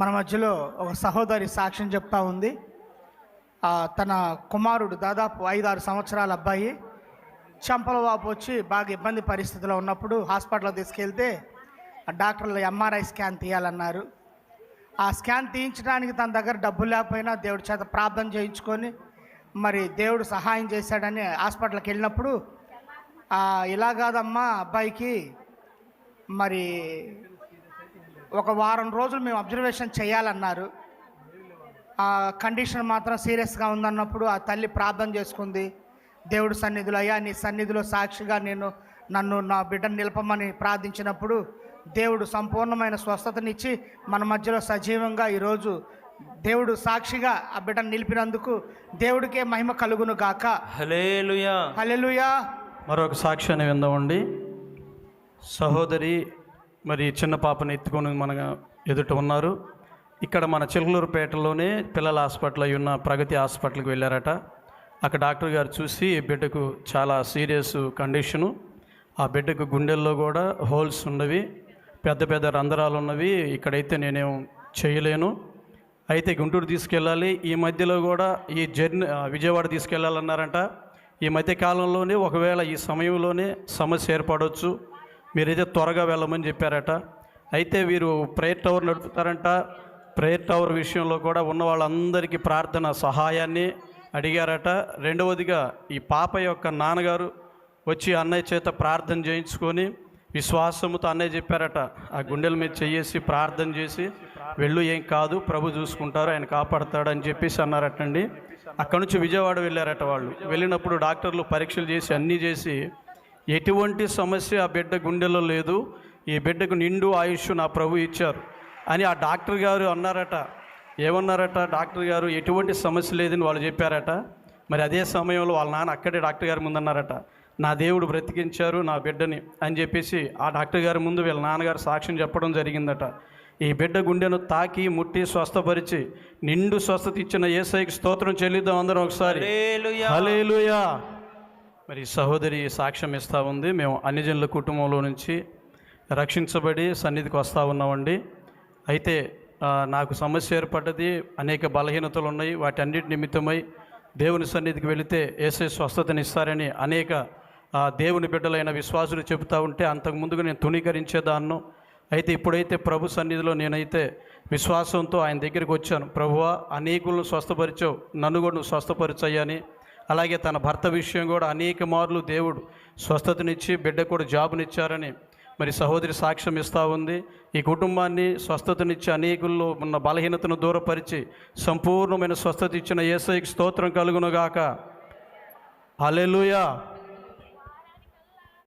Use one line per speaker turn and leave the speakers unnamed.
మన మధ్యలో ఒక సహోదరి సాక్ష్యం చెప్తా ఉంది. తన కుమారుడు దాదాపు ఐదు ఆరు సంవత్సరాల అబ్బాయి చంపల వాపు వచ్చి బాగా ఇబ్బంది పరిస్థితిలో ఉన్నప్పుడు హాస్పిటల్లో తీసుకెళ్తే ఆ డాక్టర్లు ఎంఆర్ఐ స్కాన్ తీయాలన్నారు. ఆ స్కాన్ తీయించడానికి తన దగ్గర డబ్బు లేకపోయినా దేవుడి చేత ప్రార్థన చేయించుకొని మరి దేవుడు సహాయం చేశాడని హాస్పిటల్కి వెళ్ళినప్పుడు ఇలా కాదమ్మా అబ్బాయికి మరి ఒక వారం రోజులు మేము అబ్జర్వేషన్ చేయాలన్నారు. ఆ కండిషన్ మాత్రం సీరియస్గా ఉందన్నప్పుడు ఆ తల్లి ప్రార్థన చేసుకుంది. దేవుడు సన్నిధిలో అయ్యా నీ సన్నిధిలో సాక్షిగా నేను నన్ను నా బిడ్డను నిలపమని ప్రార్థించినప్పుడు దేవుడు సంపూర్ణమైన స్వస్థతనిచ్చి మన మధ్యలో సజీవంగా ఈరోజు దేవుడు సాక్షిగా ఆ బిడ్డను నిలిపినందుకు దేవుడికే మహిమ కలుగును గాక.
Hallelujah
hallelujah.
మరొక సాక్ష్యాన్ని విందామండి. సహోదరి మరి చిన్న పాపని ఎత్తుకొని మన ఎదుట ఉన్నారు. ఇక్కడ మన చిలకలూరుపేటలోనే పిల్లల హాస్పిటల్ అయి ఉన్న ప్రగతి హాస్పిటల్కి వెళ్ళారట. అక్కడ డాక్టర్ గారు చూసి బిడ్డకు చాలా సీరియస్ కండిషను. ఆ బిడ్డకు గుండెల్లో కూడా హోల్స్ ఉన్నవి పెద్ద పెద్ద రంధ్రాలు ఉన్నవి. ఇక్కడైతే నేనేం చేయలేను. అయితే గుంటూరు తీసుకెళ్ళాలి. ఈ మధ్యలో కూడా ఈ జర్నీ విజయవాడ తీసుకెళ్ళాలన్నారంట. ఈ మధ్య కాలంలోనే ఒకవేళ ఈ సమయంలోనే సమస్య ఏర్పడవచ్చు మీరైతే త్వరగా వెళ్ళమని చెప్పారట. అయితే వీరు ప్రేయర్ టవర్ నడుపుతారంట. ప్రేయర్ టవర్ విషయంలో కూడా ఉన్న వాళ్ళందరికీ ప్రార్థన సహాయాన్ని అడిగారట. రెండవదిగా ఈ పాప యొక్క నాన్నగారు వచ్చి అన్నయ్య చేత ప్రార్థన చేయించుకొని విశ్వాసముతో అన్నయ్య చెప్పారట. ఆ గుండెల మీద చెయ్యేసి ప్రార్థన చేసి వెళ్ళు ఏం కాదు ప్రభు చూసుకుంటారు ఆయన కాపాడతాడు అని చెప్పేసి అన్నారటండి. అక్కడి నుంచి విజయవాడ వెళ్ళారట వాళ్ళు. వెళ్ళినప్పుడు డాక్టర్లు పరీక్షలు చేసి అన్నీ చేసి ఎటువంటి సమస్య ఆ బిడ్డ గుండెలో లేదు. ఈ బిడ్డకు నిండు ఆయుష్ నా ప్రభు ఇచ్చారు. అని ఆ డాక్టర్ గారు అన్నారట. ఏమన్నారట? డాక్టర్ గారు ఎటువంటి సమస్య లేదని వాళ్ళు చెప్పారట. మరి అదే సమయంలో వాళ్ళ నాన్న అక్కడే డాక్టర్ గారి ముందు అన్నారట. నా దేవుడు బ్రతికించారు నా బిడ్డని అని చెప్పేసి ఆ డాక్టర్ గారి ముందు వీళ్ళ నాన్నగారు సాక్ష్యం చెప్పడం జరిగిందట. ఈ బిడ్డ గుండెను తాకి ముట్టి స్వస్థపరిచి నిండు స్వస్థత ఇచ్చిన ఏసైకి స్తోత్రం చెల్లిద్దాం అందరం ఒకసారి.
హల్లెలూయా.
మరి సహోదరి సాక్ష్యం ఇస్తూ ఉంది. మేము అన్యజనుల కుటుంబంలో నుంచి రక్షించబడి సన్నిధికి వస్తూ ఉన్నామండి. అయితే నాకు సమస్య ఏర్పడ్డది. అనేక బలహీనతలు ఉన్నాయి. వాటి అన్నిటి నిమిత్తమై దేవుని సన్నిధికి వెళితే ఏసే స్వస్థతనిస్తారని అనేక దేవుని బిడ్డలైన విశ్వాసులు చెబుతూ ఉంటే అంతకు ముందుగా నేను తుణీకరించేదాన్ను. అయితే ఇప్పుడైతే ప్రభు సన్నిధిలో నేనైతే విశ్వాసంతో ఆయన దగ్గరికి వచ్చాను. ప్రభువా అనేకులను స్వస్థపరిచావు. నన్ను కూడా నువ్వు స్వస్థపరిచయ్యని అలాగే తన భర్త విషయం కూడా అనేక మార్లు దేవుడు స్వస్థతనిచ్చి బిడ్డ కూడా జాబునిచ్చారని మరి సహోదరి సాక్ష్యం ఇస్తూ ఉంది. ఈ కుటుంబాన్ని స్వస్థతనిచ్చి అనేకుల్లో ఉన్న బలహీనతను దూరపరిచి సంపూర్ణమైన స్వస్థత ఇచ్చిన ఏసైకి స్తోత్రం కలుగునుగాక. అలెలుయా